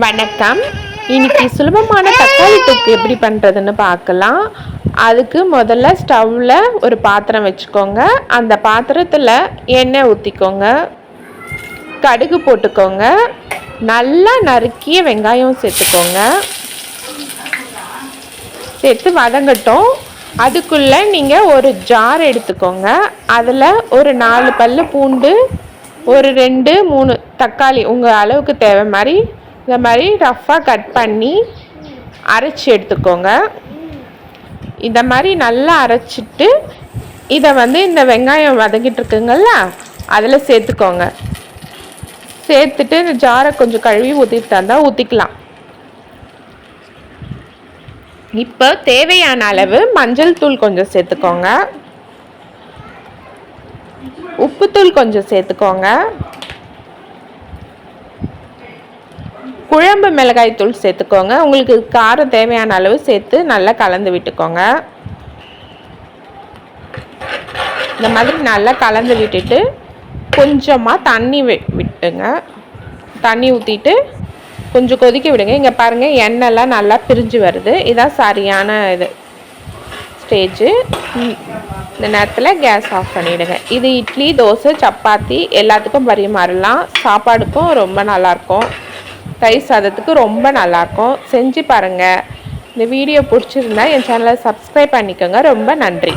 வணக்கம். இன்னைக்கு சுலபமான தக்காளி தொக்கு எப்படி பண்ணுறதுன்னு பார்க்கலாம். அதுக்கு முதல்ல ஸ்டவ்வில் ஒரு பாத்திரம் வச்சுக்கோங்க. அந்த பாத்திரத்தில் எண்ணெய் ஊற்றிக்கோங்க கடுகு போட்டுக்கோங்க. நல்லா நறுக்கிய வெங்காயம் சேர்த்துக்கோங்க. சேர்த்து வதங்கட்டும். அதுக்குள்ளே நீங்கள் ஒரு ஜார் எடுத்துக்கோங்க. அதில் ஒரு நாலு பல் பூண்டு ஒரு ரெண்டு மூணு தக்காளி உங்கள் அளவுக்கு தேவை மாதிரி இந்த மாதிரி ரஃப்பாக கட் பண்ணி அரைச்சி எடுத்துக்கோங்க. இந்த மாதிரி நல்லா அரைச்சிட்டு இதை வந்து இந்த வெங்காயம் வதங்கிட்டு இருக்குங்கள்ல அதில் சேர்த்துக்கோங்க. சேர்த்துட்டு இந்த ஜாரை கொஞ்சம் கழுவி ஊற்றிட்டு தந்தால் ஊற்றிக்கலாம் இப்போ தேவையான அளவு மஞ்சள் தூள் கொஞ்சம் சேர்த்துக்கோங்க. உப்புத்தூள் கொஞ்சம் சேர்த்துக்கோங்க. குழம்பு மிளகாய் தூள் சேர்த்துக்கோங்க. உங்களுக்கு காரம் தேவையான அளவு சேர்த்து நல்லா கலந்து விட்டுக்கோங்க. இந்த மாதிரி நல்லா கலந்து விட்டுட்டு கொஞ்சமாக தண்ணி விட்டுங்க. தண்ணி ஊற்றிட்டு கொஞ்சம் கொதிக்க விடுங்க. இங்கே பாருங்கள் எண்ணெய்லாம் நல்லா பிரிஞ்சு வருது. இதான் சரியான இது ஸ்டேஜு. இந்த நேரத்தில் கேஸ் ஆஃப் பண்ணிவிடுங்க இது இட்லி தோசை சப்பாத்தி எல்லாத்துக்கும் பரிமாறலாம். சாப்பாடுக்கும் ரொம்ப நல்லாயிருக்கும் தயிர் சாதத்துக்கு ரொம்ப நல்லாயிருக்கும். செஞ்சு பாருங்கள் இந்த வீடியோ பிடிச்சிருந்தா என் சேனலை சப்ஸ்கிரைப் பண்ணிக்கோங்க. ரொம்ப நன்றி.